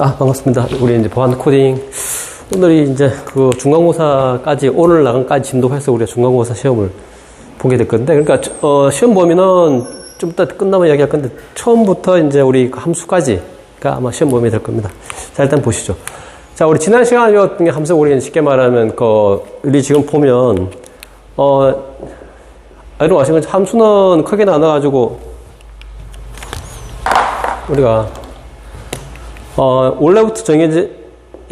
자, 반갑습니다. 우리 이제 보안 코딩. 오늘이 이제 그 중간고사까지, 오늘 나간까지 진도해서 우리가 중간고사 시험을 보게 될 건데, 그러니까, 어, 시험 보면은 좀 이따 끝나면 이야기할 건데, 처음부터 이제 우리 그 함수까지가 아마 시험 범위 될 겁니다. 자, 일단 보시죠. 자, 우리 지난 시간에 배웠던 게 함수 우리 쉽게 말하면, 그, 우리 지금 보면, 어, 여러분 아시는 함수는 크게 나눠가지고, 우리가 어, 원래부터 정해져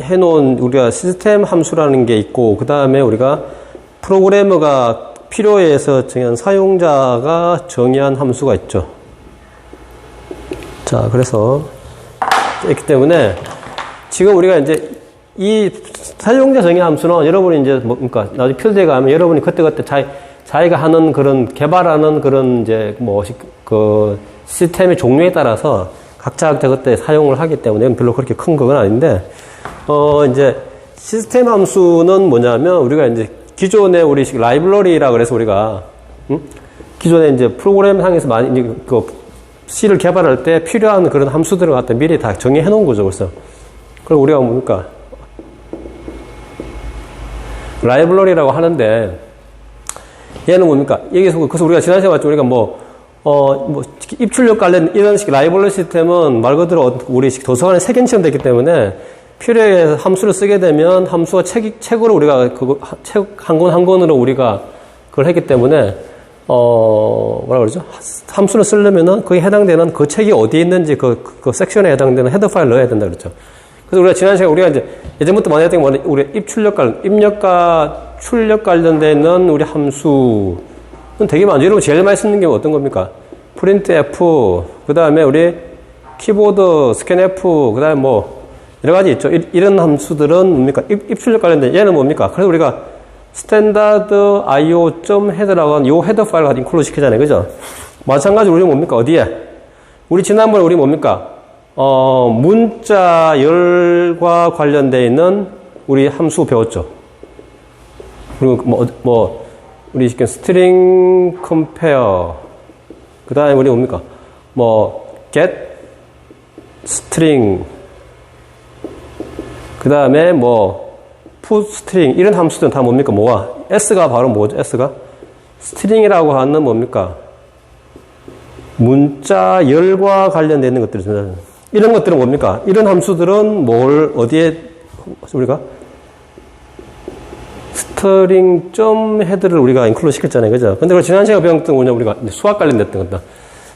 해놓은 우리가 시스템 함수라는 게 있고 그 다음에 우리가 프로그래머가 필요해 서 정한 사용자가 정의한 함수가 있죠. 자, 그래서 있기 때문에 지금 우리가 이제 이 사용자 정의 함수는 여러분이 이제 뭡니까 나중에 필드에 가면 여러분이 그때그때 자기, 자기가 하는 그런 개발하는 그런 이제 뭐 그 시스템의 종류에 따라서 각자 그때 사용을 하기 때문에 별로 그렇게 큰 건 아닌데, 어, 이제 시스템 함수는 뭐냐면 우리가 이제 기존에 우리 라이브러리라 그래서 우리가, 음? 기존에 이제 프로그램 상에서 많이, 그 C를 개발할 때 필요한 그런 함수들을 갖다 미리 다 정의해 놓은 거죠. 그래서. 그럼 우리가 뭡니까? 라이브러리라고 하는데, 얘는 뭡니까? 여기서, 그래서 우리가 지난 시간에 봤죠. 우리가 뭐, 어, 뭐, 입출력 관련 이런 식 라이벌러 시스템은 말 그대로 우리 도서관에 색인처럼 됐기 때문에 필요해 함수를 쓰게 되면 함수가 책, 책으로 우리가 그거, 책 한 권 한 권으로 우리가 그걸 했기 때문에 어, 뭐라 그러죠? 함수를 쓰려면은 그에 해당되는 그 책이 어디에 있는지 그, 그, 그 섹션에 해당되는 헤더 파일 넣어야 된다 그랬죠. 그래서 우리가 지난 시간에 우리가 이제 예전부터 많이 했던 게 뭐냐, 우리 입출력 관련, 입력과 출력 관련되는 우리 함수 되게 많죠. 여러분 제일 많이 쓰는 게 어떤 겁니까? 프린트 F, 그 다음에 우리 키보드 스캔 F, 그 다음에 뭐 여러 가지 있죠. 이 런 함수들은 뭡니까? 입, 출력 관련된 얘는 뭡니까? 그래서 우리가 스탠다드 io.head라고 하는 요 헤더 파일을 인클로 시키잖아요. 그죠? 마찬가지로 우리 뭡니까? 어디에? 우리 지난번에 우리 뭡니까? 어, 문자 열과 관련되어 있는 우리 함수 배웠죠. 그리고 뭐, 뭐 우리 지금 스트링 컴페어 그 다음에 우리 뭡니까? 뭐 get string. 그 다음에 뭐 put string. 이런 함수들은 다 뭡니까? 뭐가? s가 바로 뭐죠? s가? 스트링이라고 하는 뭡니까? 문자 열과 관련되는 것들입니다 이런 것들은 뭡니까? 이런 함수들은 뭘 어디에 우리가 스터링 점 헤드를 우리가 인클로 시켰잖아요. 그죠? 근데 그 지난 시간에 배웠던 거냐, 우리가 수학 관련됐던 거다.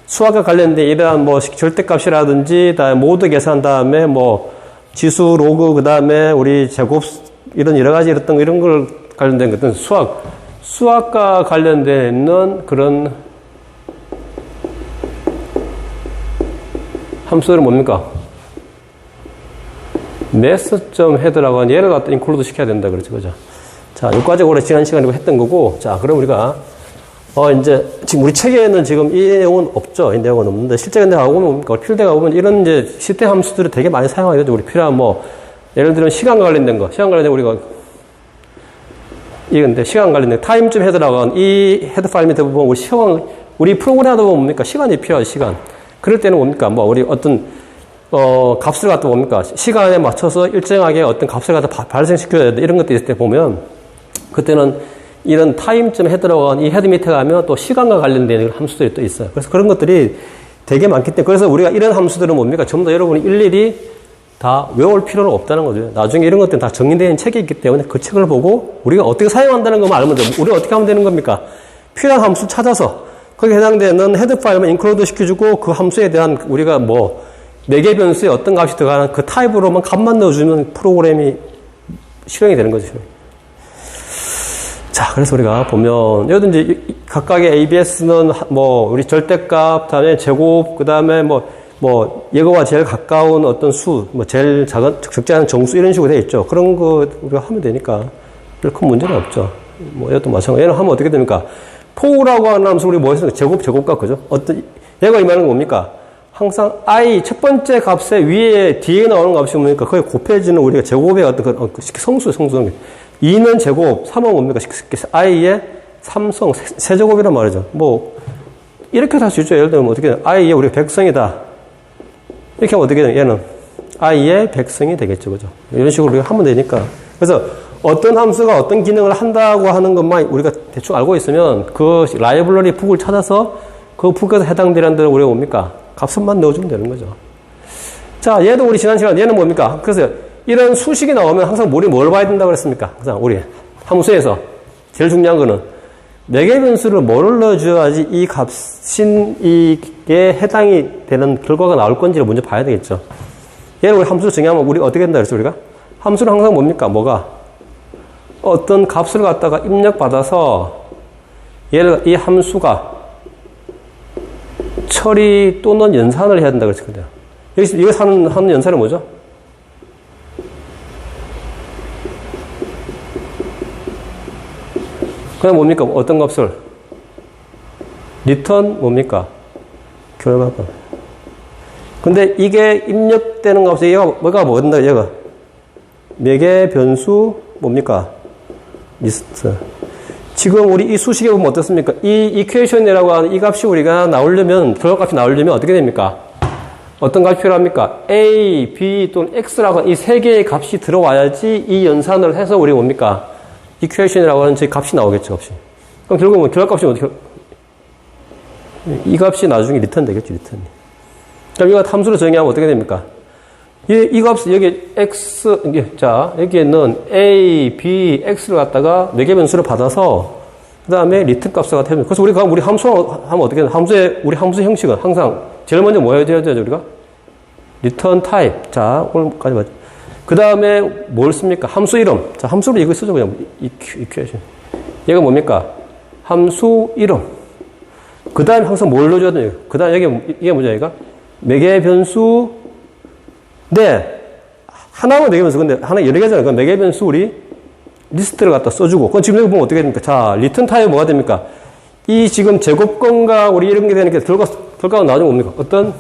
수학과 관련된 이러한 뭐 절대값이라든지, 다 모드 계산 다음에 뭐 지수, 로그, 그 다음에 우리 제곱, 이런 여러 가지 이랬던 거, 이런 걸 관련된 것들은 수학, 수학과 관련되어 있는 그런 함수들은 뭡니까? 메스점 헤드라고 하는 얘를 갖다 인클로드 시켜야 된다. 그렇죠. 그죠? 자, 오래 지난 시간에 했던 거고, 자, 그럼 우리가, 어, 이제, 지금 우리 책에는 지금 이 내용은 없죠. 이 내용은 없는데, 실제 근데 가보면? 필드에 가보면 이런 이제 시스템 함수들을 되게 많이 사용하게 되죠. 우리 필요한 뭐, 예를 들면 시간과 관련된 거, 시간 관련된 우리가, 이건데, 시간 관련된 타임쯤 헤드라고 이 헤드 파일 밑에 보면 우리 시간, 우리 프로그램 하다 보면 뭡니까? 시간이 필요하죠, 시간. 그럴 때는 뭡니까? 뭐, 우리 어떤, 어, 값을 갖다 뭡니까? 시간에 맞춰서 일정하게 어떤 값을 갖다 발생시켜야 돼. 이런 것도 있을 때 보면, 그때는 이런 타임쯤 헤드라고 이 헤드 밑에 가면 또 시간과 관련된 함수들이 또 있어요. 그래서 그런 것들이 되게 많기 때문에 그래서 우리가 이런 함수들은 뭡니까? 전부 다 여러분이 일일이 다 외울 필요는 없다는 거죠. 나중에 이런 것들은 다 정리된 책이 있기 때문에 그 책을 보고 우리가 어떻게 사용한다는 것만 알면 돼요. 우리가 어떻게 하면 되는 겁니까? 필요한 함수 찾아서 거기에 해당되는 헤드 파일만 인클로드 시켜주고 그 함수에 대한 우리가 뭐 매개 변수에 어떤 값이 들어가는 그 타입으로만 값만 넣어주면 프로그램이 실행이 되는 거죠. 자, 그래서 우리가 보면, 여기도 이제 각각의 ABS는 뭐, 우리 절대값, 다음에 제곱, 그 다음에 뭐, 뭐, 예거와 제일 가까운 어떤 수, 뭐, 제일 작은, 적지 않은 정수 이런 식으로 되어 있죠. 그런 거 우리가 하면 되니까 별큰 문제는 없죠. 뭐, 이것도 마찬가지. 얘는 하면 어떻게 됩니까? 포라고 하는 함수 우리 뭐 했습니까? 제곱, 제곱값, 그죠? 어떤, 얘가 의미하는 건 뭡니까? 항상 i 첫 번째 값에 위에 뒤에 나오는 값이 뭡니까? 거기에 곱해지는 우리가 제곱의 어떤 그, 어, 그 성수, 성수. 2는 제곱, 3은 뭡니까? i의 삼성, 세 제곱이란 말이죠. 뭐, 이렇게 할 수 있죠. 예를 들면 어떻게, i의 우리가 백성이다. 이렇게 하면 어떻게 되냐, 얘는. i의 백성이 되겠죠. 그죠? 이런 식으로 우리가 하면 되니까. 그래서 어떤 함수가 어떤 기능을 한다고 하는 것만 우리가 대충 알고 있으면 그 라이블러리 북을 찾아서 그 북에서 해당되는 대로 우리가 뭡니까? 값은만 넣어주면 되는 거죠. 자, 얘도 우리 지난 시간 얘는 뭡니까? 그래서 이런 수식이 나오면 항상 우리 뭘 봐야 된다고 그랬습니까? 항상 우리 함수에서 제일 중요한 거는 매개 변수를 뭐를 넣어줘야지 이 값인 이게 해당이 되는 결과가 나올 건지를 먼저 봐야 되겠죠. 얘를 우리 함수로 정의하면 우리 어떻게 된다 그랬어 우리가? 함수는 항상 뭡니까? 뭐가? 어떤 값을 갖다가 입력받아서 얘를 이 함수가 처리 또는 연산을 해야 된다 그랬거든요. 여기서 이거 하는 연산은 뭐죠? 그냥 뭡니까? 어떤 값을? 리턴 뭡니까? 결과값. 근데 이게 입력되는 값이 얘가 뭐가 뭐든다, 얘가. 매개 변수 뭡니까? 리스트. 지금 우리 이 수식에 보면 어떻습니까? 이 이퀘이션이라고 하는 이 값이 우리가 나오려면, 결과값이 나오려면 어떻게 됩니까? 어떤 값이 필요합니까? A, B 또는 X라고 이 세 개의 값이 들어와야지 이 연산을 해서 우리 뭡니까? 이퀘이션이라고 하는 저 값이 나오겠죠, 값이. 그럼 결국은 결과값이 어떻게, 이 값이 나중에 리턴 되겠죠, 리턴이. 그럼 이거 함수로 정의하면 어떻게 됩니까? 이, 이 값, 여기 x, 자, 여기에는 a, b, x를 갖다가 네 개 변수를 받아서, 그 다음에 리턴 값을 갖다 해줍니다. 그래서 우리가 우리 함수 하면 어떻게 되나? 함수의, 우리 함수 형식은 항상, 제일 먼저 뭐 해야 되죠, 우리가? 리턴 타입. 자, 오늘까지 맞죠. 그 다음에 뭘 씁니까? 함수 이름. 자, 함수로 이거 쓰죠, 그냥. 이퀘이션. 얘가 뭡니까? 함수 이름. 그 다음에 항상 뭘 넣어줘야 돼요? 그 다음에 여기, 이게 뭐죠, 얘가? 매개 변수, 네. 하나만 매개 변수. 근데 하나 여러 개잖아요. 그 매개 변수 우리 리스트를 갖다 써주고. 그건 지금 여기 보면 어떻게 됩니까? 자, 리턴 타입 뭐가 됩니까? 이 지금 제곱건과 우리 이런 게 되는 게 결과, 결과가 나중에 뭡니까? 어떤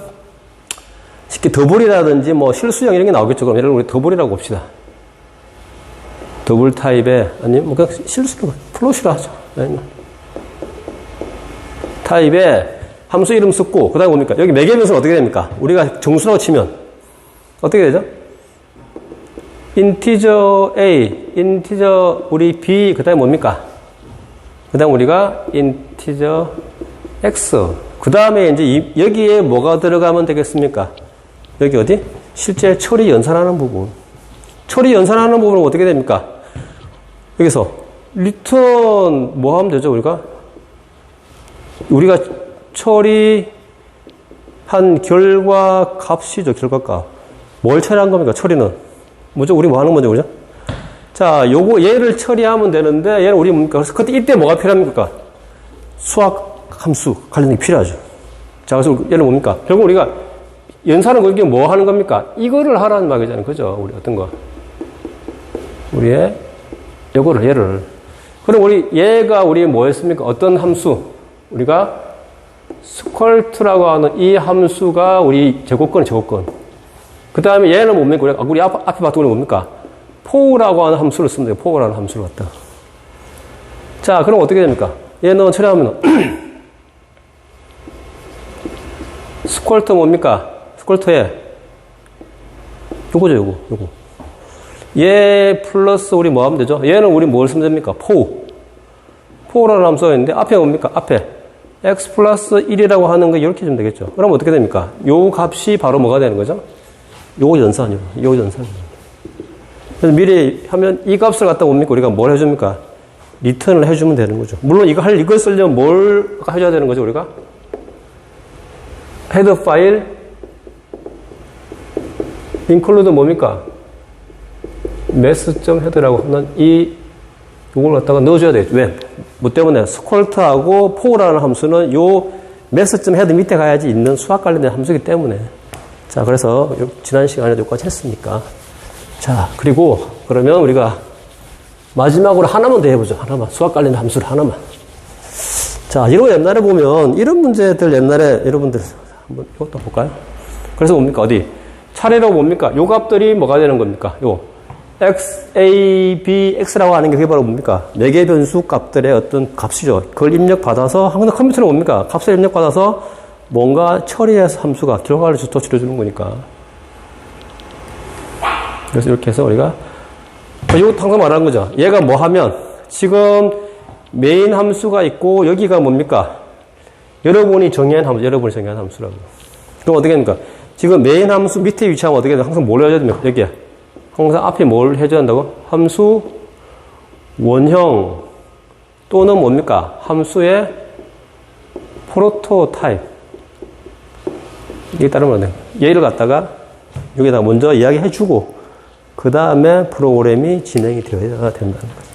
쉽게 더블이라든지 뭐 실수형 이런 게 나오겠죠. 그럼 예를 들어 우리 더블이라고 봅시다. 더블 타입에, 아니면 뭐 그냥 실수형, 플롯이라 하죠. 아니면 타입에 함수 이름 쓰고, 그 다음에 뭡니까? 여기 매개 변수는 어떻게 됩니까? 우리가 정수라고 치면, 어떻게 되죠? 인티저 A, 인티저 우리 B, 그 다음에 뭡니까? 그 다음 우리가 인티저 X. 그 다음에 이제 이, 여기에 뭐가 들어가면 되겠습니까? 여기 어디? 실제 처리 연산하는 부분. 처리 연산하는 부분은 어떻게 됩니까? 여기서 리턴 뭐 하면 되죠, 우리가? 우리가 처리한 결과 값이죠, 결과값. 뭘 처리한 겁니까, 처리는? 뭐죠? 우리 뭐 하는 거죠, 그죠? 자, 요거, 얘를 처리하면 되는데, 얘는 우리 뭡니까? 그래서 그때 이때 뭐가 필요합니까? 수학 함수 관련이 필요하죠. 자, 그래서 얘는 뭡니까? 결국 우리가 연산은 그게 뭐 하는 겁니까? 이거를 하라는 말이잖아요. 그죠? 우리 어떤 거? 우리의 요거를, 얘를. 그럼 우리, 얘가 우리 뭐였습니까? 어떤 함수? 우리가 스컬트라고 하는 이 함수가 우리 제곱권, 제곱권. 그 다음에 얘는 뭡니까? 우리, 우리 앞, 앞에 봤던 건 뭡니까? 포우라고 하는 함수를 쓰면 돼요. 포우라는 함수를 갖다. 자, 그럼 어떻게 됩니까? 얘는 처리하면, 스컬트 뭡니까? 스컬트에, 요거죠, 요거, 요거. 얘 플러스 우리 뭐 하면 되죠? 얘는 우리 뭘 쓰면 됩니까? 포우. 포우라는 함수가 있는데, 앞에 뭡니까? 앞에. x 플러스 1이라고 하는 거 이렇게 주면 되겠죠. 그럼 어떻게 됩니까? 요 값이 바로 뭐가 되는 거죠? 요 연산이요. 요 연산. 그래서 미리 하면 이 값을 갖다 뭡니까? 우리가 뭘 해줍니까? 리턴을 해주면 되는 거죠. 물론 이거 할, 이걸 쓰려면 뭘 해줘야 되는 거죠, 우리가? 헤더 파일, include 뭡니까? mass.head라고 하는 이, 요걸 갖다가 넣어줘야 되겠죠. 왜? 뭐 때문에? 스콜트하고 포라는 함수는 요 mass.head 밑에 가야지 있는 수학 관련된 함수이기 때문에. 자, 그래서 지난 시간에도 여기까지 했으니까. 자, 그리고 그러면 우리가 마지막으로 하나만 더 해보죠. 하나만. 수학 관련 함수를 하나만. 자, 이런 거 옛날에 보면 이런 문제들 옛날에 여러분들 한번 이것도 볼까요? 그래서 뭡니까? 어디? 차례로 뭡니까? 요 값들이 뭐가 되는 겁니까? 요 x, a, b, x라고 하는 게 그게 바로 뭡니까? 네 개 변수 값들의 어떤 값이죠. 그걸 입력받아서 항상 컴퓨터는 뭡니까? 값을 입력받아서 뭔가 처리해서 함수가 결과를 더 줄여주는 거니까. 그래서 이렇게 해서 우리가 이것도 항상 말하는 거죠. 얘가 뭐 하면 지금 메인 함수가 있고 여기가 뭡니까? 여러분이 정의한 함수, 여러분이 정의한 함수라고. 그럼 어떻게 됩니까? 지금 메인 함수 밑에 위치하면 어떻게 돼요? 항상 뭘 해줘야 됩니까? 여기에. 항상 앞에 뭘 해줘야 한다고? 함수 원형 또는 뭡니까? 함수의 프로토타입. 이게 따르면 안 돼요. 얘를 갖다가 여기다 먼저 이야기해 주고, 그 다음에 프로그램이 진행이 되어야 된다는 거죠.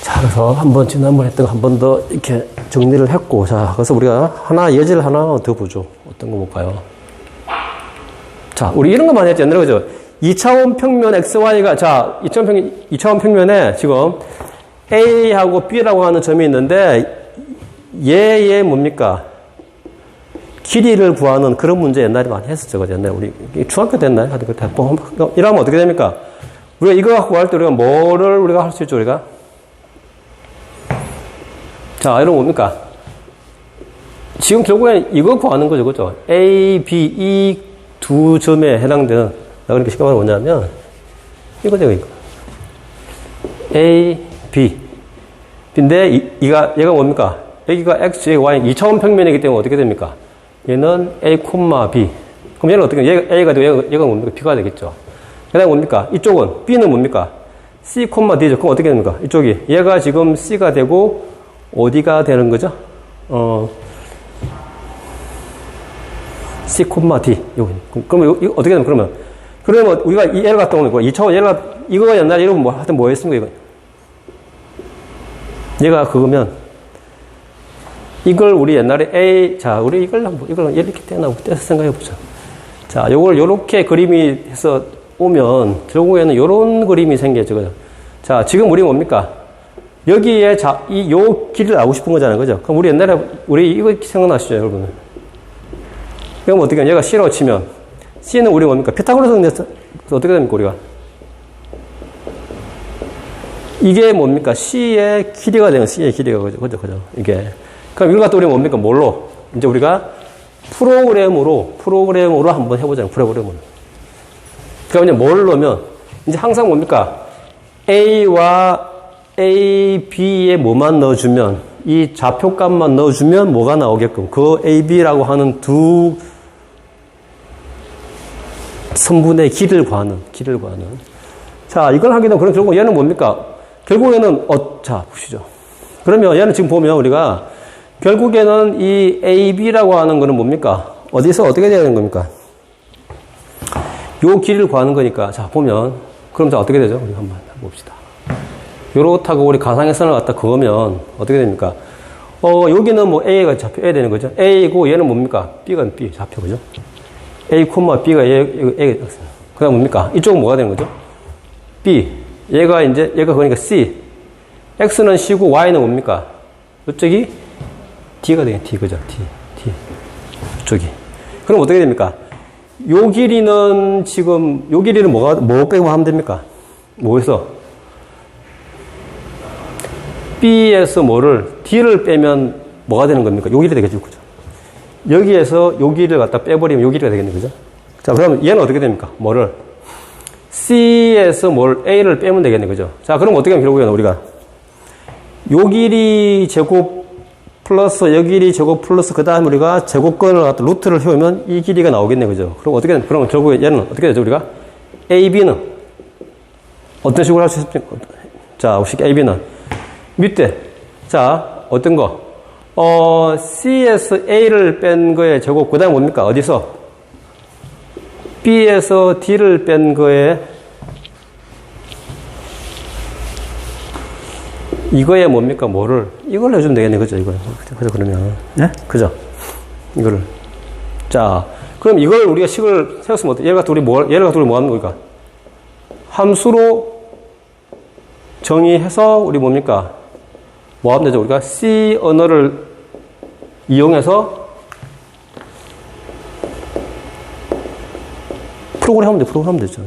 자, 그래서 한번 지난번 했던 거 한 번 더 이렇게 정리를 했고, 자, 그래서 우리가 하나, 예제를 하나 더 보죠. 어떤 거 볼까요? 자, 우리 이런 거 많이 했죠. 옛날에 그죠? 2차원 평면 XY가, 자, 2차원 평, 2차원 평면에 지금 A하고 B라고 하는 점이 있는데, 얘의 뭡니까? 길이를 구하는 그런 문제 옛날에 많이 했었죠. 그죠? 옛날에 우리 중학교 때 했나요? 하여튼 그때 뭐, 이러면 어떻게 됩니까? 우리가 이거 갖고 할때 우리가 뭐를 우리가 할 수 있죠, 우리가? 자, 이런 뭡니까? 지금 결국엔 이거 구하는 거죠, 그죠? A, B, 이두 점에 해당되는, 나 그러니까 쉽게 말하면 뭐냐면, 이거죠, 이거. A, B. 근데 이, 이가, 얘가 뭡니까? 여기가 X, 여기가 Y, 2차원 평면이기 때문에 어떻게 됩니까? 얘는 A, B. 그럼 얘는 어떻게, 얘가 A가 되고 얘가, 얘가 뭡니까? B가 되겠죠. 그 다음에 뭡니까? 이쪽은, B는 뭡니까? C, D죠. 그럼 어떻게 됩니까? 이쪽이. 얘가 지금 C가 되고, 어디가 되는 거죠? 어, C, D. 여기. 그러면 이거 어떻게 되면 그러면 그러면 우리가 이 갖다 오는 거 2차원 얘가 이거가 옛날에 이러면 뭐 하여튼 뭐 했습니까 이거? 얘가 그거면 이걸 우리 옛날에 A 자 우리 이걸 한번 이걸 이렇게 떼나 떼서 생각해 보자. 자, 요걸 요렇게 그림이 해서 오면 결국에는 요런 그림이 생겨지거든. 자, 지금 우리 뭡니까? 여기에 자, 이, 요 길을 알고 싶은 거잖아요. 그죠? 그럼 우리 옛날에, 우리 이거 생각나시죠, 여러분? 그럼 어떻게, 하냐? 얘가 C라고 치면, C는 우리 뭡니까? 피타고라스 내서 어떻게 됩니까, 우리가? 이게 뭡니까? C의 길이가 되는 C의 길이가 그죠? 그죠? 그죠? 이게. 그럼 이걸 갖다 우리 뭡니까? 뭘로? 이제 우리가 프로그램으로, 프로그램으로 한번 해보자요. 프로그램으로. 그럼 이제 뭘 넣으면, 이제 항상 뭡니까? A와 A, B에 뭐만 넣어주면 이 좌표값만 넣어주면 뭐가 나오게끔 그 A, B라고 하는 두 선분의 길을 구하는 길을 구하는. 자 이걸 하게 되면 그럼 결국 얘는 뭡니까? 결국에는 어, 자 보시죠. 그러면 얘는 지금 보면 우리가 결국에는 이 A, B라고 하는 거는 뭡니까? 어디서 어떻게 되는 겁니까? 요 길을 구하는 거니까. 자 보면 그럼 자 어떻게 되죠? 우리 한번 봅시다 요렇다고 우리 가상의 선을 갖다 그으면 어떻게 됩니까? 어, 여기는 뭐 A가 잡혀야 되는 거죠. A고 얘는 뭡니까? B가 B 잡혀, 그죠? A, B가 얘, A가 그 다음 뭡니까? 이쪽은 뭐가 되는 거죠? B. 얘가 이제, 얘가 그러니까 C. X는 C고 Y는 뭡니까? 이쪽이 D가 되겠네, D, 그죠? D, D. 이쪽이. 그럼 어떻게 됩니까? 요 길이는 지금, 요 길이는 뭐가, 뭐 빼고 하면 됩니까? 뭐에서? B에서 뭐를 D를 빼면 뭐가 되는 겁니까? 요 길이 되겠죠, 그죠? 여기에서 요 길을 갖다 빼버리면 요 길이가 되겠네, 그죠? 자, 그럼 얘는 어떻게 됩니까? 뭐를 C에서 뭘 A를 빼면 되겠네, 그죠? 자, 그럼 어떻게 하면 결국에는 우리가 요 길이 제곱 플러스 여 길이 제곱 플러스 그 다음에 우리가 제곱권을 갖다 루트를 세우면 이 길이가 나오겠네, 그죠? 그럼 어떻게 그럼 결국에 얘는 어떻게 되죠, 우리가? A, B는 어떤 식으로 할 수 있습니까? 자, 혹시 A, B는 밑에. 자 어떤 거? 어, C에서 A를 뺀 거에 제곱. 그 다음에 뭡니까? 어디서? B에서 D를 뺀 거에 이거에 뭡니까? 뭐를? 이걸 해주면 되겠네. 그죠? 이거 그죠 그러면. 네? 그죠? 이거를. 자 그럼 이걸 우리가 식을 세웠으면 어때? 얘를 갖다 우리 뭐 얘를 갖다 우리 뭐 하는 거니까? 함수로 정의해서 우리 뭡니까 뭐 하면 되죠? 우리가 C 언어를 이용해서 프로그램 하면 돼, 프로그램 하면 되죠.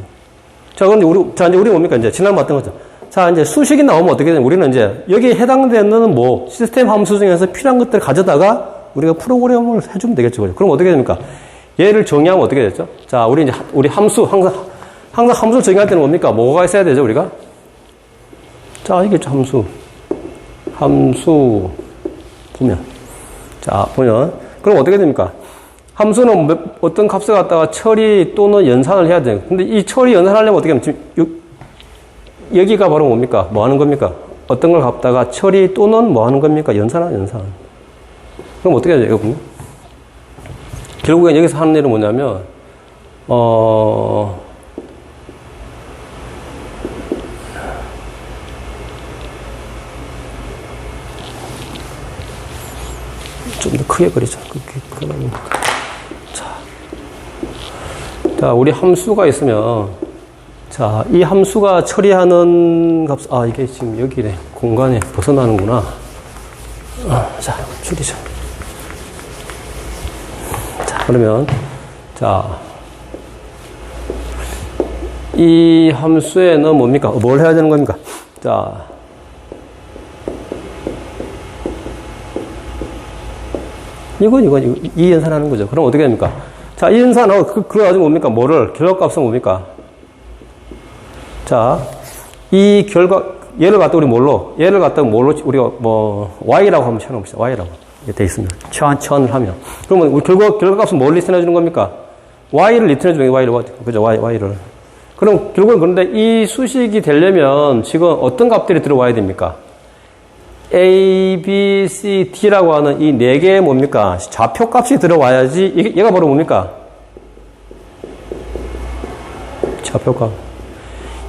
자, 그런데 우리, 자, 이제 우리 뭡니까? 이제 지난번 봤던 거죠. 자, 이제 수식이 나오면 어떻게 되냐. 우리는 이제 여기에 해당되는 뭐 시스템 함수 중에서 필요한 것들을 가져다가 우리가 프로그램을 해주면 되겠죠. 그럼 어떻게 됩니까? 얘를 정의하면 어떻게 되죠? 자, 우리 이제 우리 함수, 항상 항상 함수를 정의할 때는 뭡니까? 뭐가 있어야 되죠, 우리가? 자, 이게 함수. 함수, 보면. 자, 보면. 그럼 어떻게 됩니까? 함수는 몇- 어떤 값을 갖다가 처리 또는 연산을 해야 돼요. 근데 이 처리 연산하려면 어떻게 하면 지금 요- 여기가 바로 뭡니까? 뭐 하는 겁니까? 어떤 걸 갖다가 처리 또는 뭐 하는 겁니까? 연산하 연산. 그럼 어떻게 해야 돼요? 결국엔 여기서 하는 일은 뭐냐면, 어, 좀 더 크게 그리자. 그렇게 그러면. 자. 자, 우리 함수가 있으면, 자, 이 함수가 처리하는 값, 아, 이게 지금 여기네. 공간에 벗어나는구나. 아, 자, 줄이자. 자, 그러면, 자, 이 함수에는 뭡니까? 뭘 해야 되는 겁니까? 자, 이건, 이건, 이 연산하는 거죠. 그럼 어떻게 됩니까? 자, 이 연산하고, 그, 그래가지고 뭡니까? 뭐를, 결과값은 뭡니까? 자, 이 결과, 얘를 갖다 우리 뭘로? 얘를 갖다 뭘로, 우리가 뭐, y라고 한번 쳐놓읍시다. y라고. 이게 돼 있습니다. 천, 천을 하면. 그러면 우리 결과, 결과값은 뭘 리턴해주는 겁니까? y를 리턴해주는 게 y를, 그죠? y, y를. 그럼 결국은 그런데 이 수식이 되려면 지금 어떤 값들이 들어와야 됩니까? A, B, C, D라고 하는 이 네 개의 뭡니까? 좌표 값이 들어와야지, 이게, 얘가 바로 뭡니까? 좌표 값.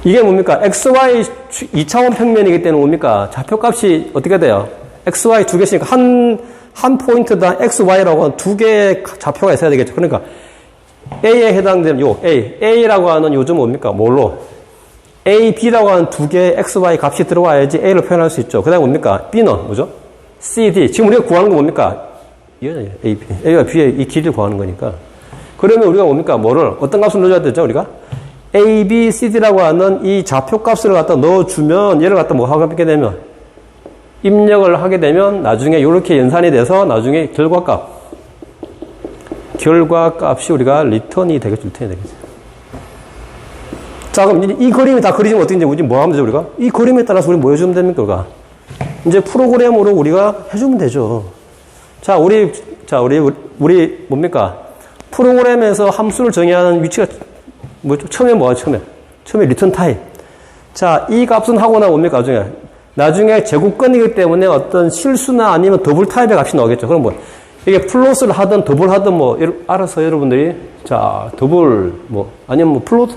이게 뭡니까? XY 2차원 평면이기 때문에 뭡니까? 좌표 값이 어떻게 돼요? XY 두 개씩, 한, 한 포인트당 XY라고 하는 두 개의 좌표가 있어야 되겠죠. 그러니까 A에 해당되는 요 A, A라고 하는 요즘 뭡니까? 뭘로? A, B라고 하는 두 개의 XY 값이 들어와야지 A를 표현할 수 있죠. 그 다음에 뭡니까? B는 뭐죠? C, D. 지금 우리가 구하는 거 뭡니까? 이거잖아요. A, B. A와 B의 이 길이를 구하는 거니까. 그러면 우리가 뭡니까? 뭐를, 어떤 값을 넣어줘야 되죠? 우리가? A, B, C, D라고 하는 이 좌표 값을 갖다 넣어주면, 얘를 갖다 뭐 하게 되면, 입력을 하게 되면, 나중에 이렇게 연산이 돼서, 나중에 결과값. 결과값이 우리가 리턴이 되겠죠. 리턴이 되겠죠. 자, 그럼 이, 이 그림이 다 그리지면 어떻게 우리 뭐 하면 되죠, 우리가? 이 그림에 따라서 우리 뭐 해주면 됩니까, 우리가? 이제 프로그램으로 우리가 해주면 되죠. 자, 우리, 자, 우리, 우리, 우리 뭡니까? 프로그램에서 함수를 정의하는 위치가 뭐죠? 처음에 뭐야, 처음에? 처음에 리턴 타입. 자, 이 값은 하고 나 뭡니까, 나중에? 나중에 제곱건이기 때문에 어떤 실수나 아니면 더블 타입의 값이 나오겠죠. 그럼 뭐, 이게 플롯을 하든 더블 하든 뭐, 알아서 여러분들이, 자, 더블, 뭐, 아니면 뭐, 플롯,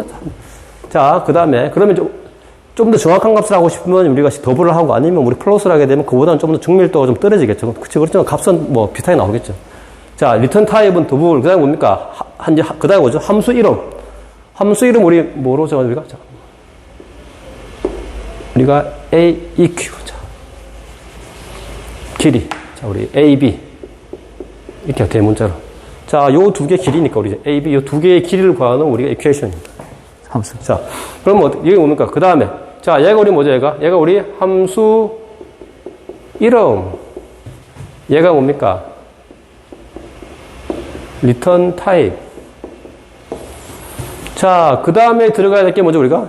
자, 그 다음에, 그러면 좀, 좀 더 정확한 값을 하고 싶으면 우리가 더블을 하고 아니면 우리 플러스를 하게 되면 그보다는 좀더 중밀도가 좀 떨어지겠죠. 그렇죠. 그렇지만 값은 뭐 비슷하게 나오겠죠. 자, 리턴 타입은 더블, 그 다음에 뭡니까? 하- 한, 그 다음에 뭐죠? 함수 이름. 함수 이름 우리 뭐로 정하죠, 우리가? 자. 우리가 A, E, Q. 자. 길이. 자, 우리 A, B. 이렇게 대문자로. 자, 요 두 개 길이니까 우리 A, B 요 두 개의 길이를 구하는 우리가 이퀘이션입니다. 함수. 자, 그러면 어떻게, 이게 뭡니까? 그 다음에. 자, 얘가 우리 뭐죠, 얘가? 얘가 우리 함수 이름. 얘가 뭡니까? 리턴 타입. 자, 그 다음에 들어가야 될 게 뭐죠, 우리가?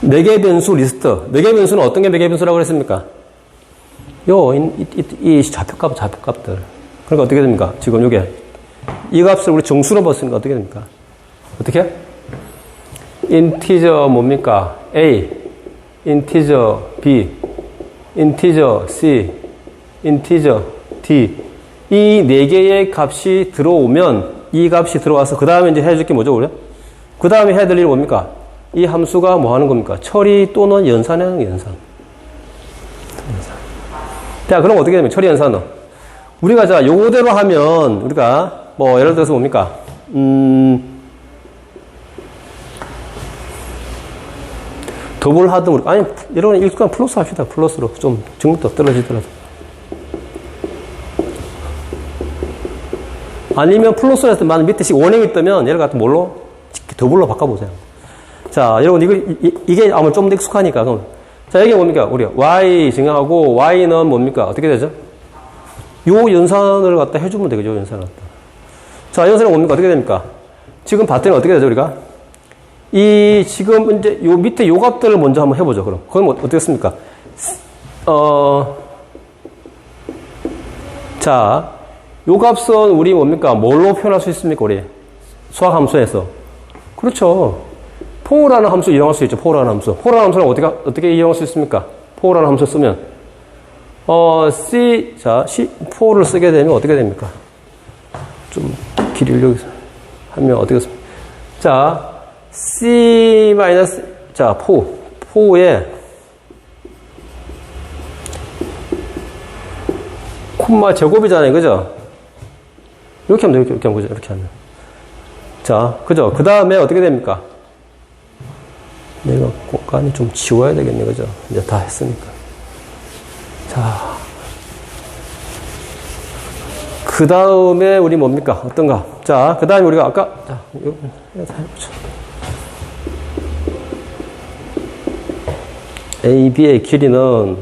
네 개 변수 리스트. 네 개 변수는 어떤 게 네 개 변수라고 그랬습니까? 요, 이, 이, 이 좌표값, 좌표값들. 그러니까 어떻게 됩니까? 지금 요게. 이 값을 우리 정수로 봤으니까 어떻게 됩니까? 어떻게? 인티저 뭡니까? A, 인티저 B, 인티저 C, 인티저 D. 이 네 개의 값이 들어오면 이 값이 들어와서 그 다음에 이제 해줄 게 뭐죠, 우리? 그 다음에 해야 될 일이 뭡니까? 이 함수가 뭐 하는 겁니까? 처리 또는 연산하는 연산. 연산. 자, 그럼 어떻게 되면 처리 연산은? 우리가 자, 요거대로 하면 우리가 뭐 예를 들어서 뭡니까? 음, 더블 하든 우리 아니 이런 일단 플러스 합시다. 플러스로 좀 정도 떨어지더라도. 아니면 플러스로 해서 만 밑에 씩 원행이 뜨면 얘를 갖다 뭘로? 더블로 바꿔보세요. 자 여러분 이거 이, 이게 아마 좀더 익숙하니까 그럼. 자 이게 뭡니까? 우리 y 정하고 y는 뭡니까? 어떻게 되죠? 요 연산을 갖다 해주면 되겠죠 연산을 갖다. 자 연산은 뭡니까? 어떻게 됩니까? 지금 봤더니 어떻게 되죠 우리가 이 지금 이제 요 밑에 요 값들을 먼저 한번 해보죠. 그럼 그건 뭐 어떻겠습니까? 어, 자, 요 값은 우리 뭡니까? 뭘로 표현할 수 있습니까? 우리 수학 함수에서 그렇죠. 포라는 함수 이용할 수 있죠. 포라는 함수. 포라는 함수는 어떻게 어떻게 이용할 수 있습니까? 포라는 함수 쓰면 어 C 자 C 포를 쓰게 되면 어떻게 됩니까? 좀 길이를 여기서 하면 어떻게 됐습니까? 자 C 마이너스 자 포, 포에 콤마 제곱이잖아요. 그죠? 이렇게 하면 돼요. 이렇게 하면 그죠? 이렇게 하면. 자, 그죠? 그 다음에 어떻게 됩니까? 내가 공간이 좀 지워야 되겠네. 그죠? 이제 다 했으니까. 자. 그 다음에 우리 뭡니까? 어떤가? 자, 그 다음에 우리가 아까, 자, 이거, 해보죠. A, B의 길이는,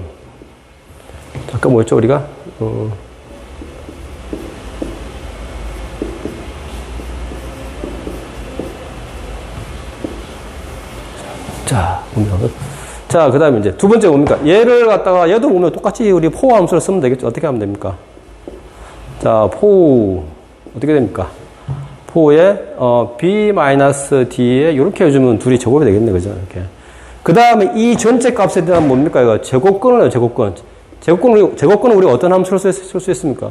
아까 뭐였죠, 우리가? 어, 자, 보면. 자, 그 다음에 이제 두 번째 뭡니까? 얘를 갖다가, 얘도 보면 똑같이 우리 포 함수를 쓰면 되겠죠. 어떻게 하면 됩니까? 자, 포, 어떻게 됩니까? 포에, 어, b-d에 이렇게 해주면 둘이 제곱이 되겠네. 그죠? 이렇게. 그 다음에 이 전체 값에 대한 뭡니까? 이거 제곱근을 제곱근. 제곱근을, 제곱근은 우리가 어떤 함수를 쓸수 있습니까?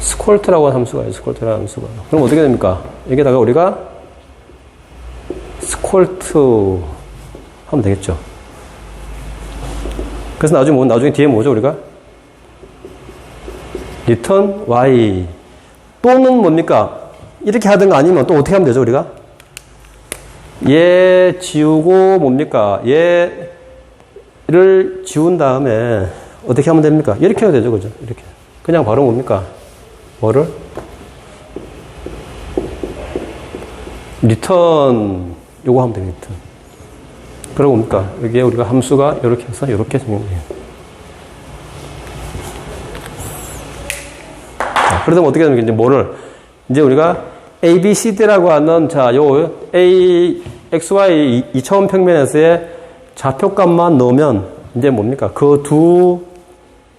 스콜트라고 하는 함수가 있어요. 스콜트라는 함수가. 그럼 어떻게 됩니까? 여기다가 우리가 스콜트 하면 되겠죠. 그래서 나중에 뭐, 나중에 뒤에 뭐죠, 우리가? 리턴 y 또는 뭡니까? 이렇게 하든가 아니면 또 어떻게 하면 되죠, 우리가? 얘 지우고 뭡니까? 얘를 지운 다음에 어떻게 하면 됩니까? 이렇게 해도 되죠, 그죠? 이렇게. 그냥 바로 뭡니까? 뭐를? 리턴 요거 하면 되겠다. 그러고 뭡니까? 여기에 우리가 함수가 이렇게 해서 이렇게. 자, 그러다 어떻게 되면 이제 뭐를 이제 우리가 A, B, C, D라고 하는 자, 요 A, X, Y 이차원 평면에서의 좌표값만 넣으면 이제 뭡니까? 그 두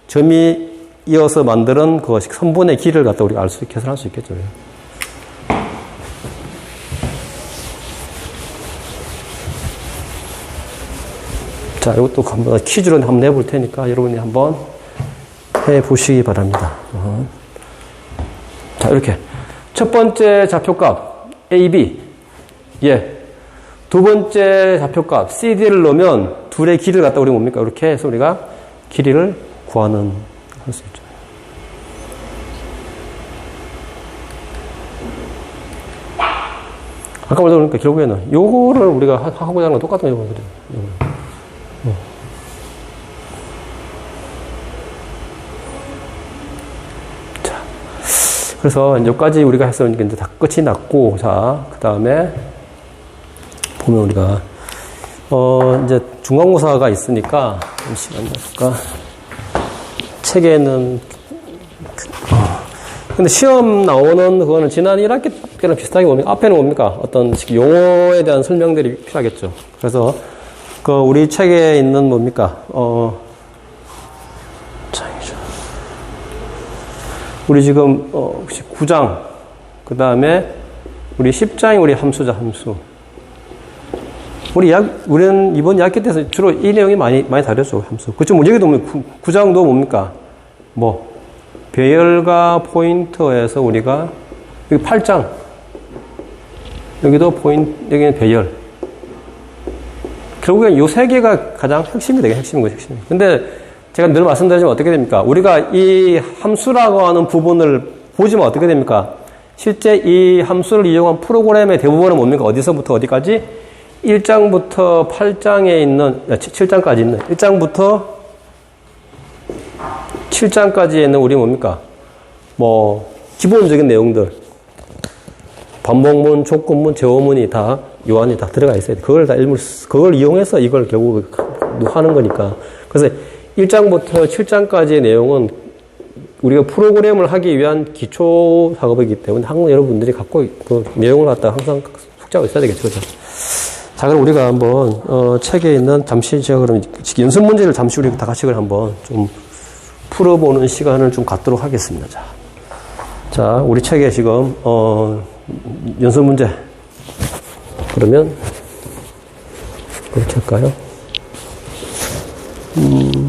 점이 이어서 만드는 그 선분의 길을 갖다 우리가 알 수 계산할 수 있겠죠. 자, 이것도 한번 퀴즈로 한번 내볼 테니까 여러분이 한번 해 보시기 바랍니다. 어. 자, 이렇게. 첫 번째 좌표값, AB. 예. 두 번째 좌표값, CD를 넣으면 둘의 길이를 갖다 우리 뭡니까? 이렇게 해서 우리가 길이를 구하는, 할 수 있죠. 아까 말도 그러니까 결국에는 요거를 우리가 하고자 하는 건 똑같은 거거든요. 그래서 여기까지 우리가 해서 이제 다 끝이 났고, 자, 그 다음에 보면 우리가, 어, 이제 중간고사가 있으니까, 시간 볼까? 책에는, 어, 근데 시험 나오는 그거는 지난 1학기 때랑 비슷하게 뭡니까? 앞에는 뭡니까? 어떤 용어에 대한 설명들이 필요하겠죠. 그래서 그 우리 책에 있는 뭡니까? 어, 우리 지금 어, 혹시 9장 그 다음에 우리 10장이 우리 함수자 함수. 우리 약 우리는 이번 약기 때서 주로 이 내용이 많이 많이 다녔죠 함수. 그쪽 뭐 여기도 보면 9장도 뭡니까? 뭐 배열과 포인터에서 우리가 여기 8장 여기도 포인트 여기는 배열. 결국엔 요 세 개가 가장 핵심이 되게 핵심인 거죠, 핵심. 근데 제가 늘 말씀드리지만 어떻게 됩니까? 우리가 이 함수라고 하는 부분을 보지만 어떻게 됩니까? 실제 이 함수를 이용한 프로그램의 대부분은 뭡니까? 어디서부터 어디까지? 1장부터 8장에 있는, 7장까지 아, 있는, 1장부터 7장까지에 있는 우리 뭡니까? 뭐, 기본적인 내용들. 반복문, 조건문, 제어문이 다, 요한이 다 들어가 있어야 돼. 그걸 다 일물, 그걸 이용해서 이걸 결국 하는 거니까. 그래서 1장부터 7장까지의 내용은 우리가 프로그램을 하기 위한 기초 작업이기 때문에 항상 여러분들이 갖고 그 내용을 갖다 항상 숙제하고 있어야 되겠죠. 그죠? 자, 그럼 우리가 한번, 어, 책에 있는 잠시 제가 그럼 연습 문제를 잠시 우리 다 같이 한번 좀 풀어보는 시간을 좀 갖도록 하겠습니다. 자. 자, 우리 책에 지금, 어, 연습 문제. 그러면, 그렇게 할까요? 음,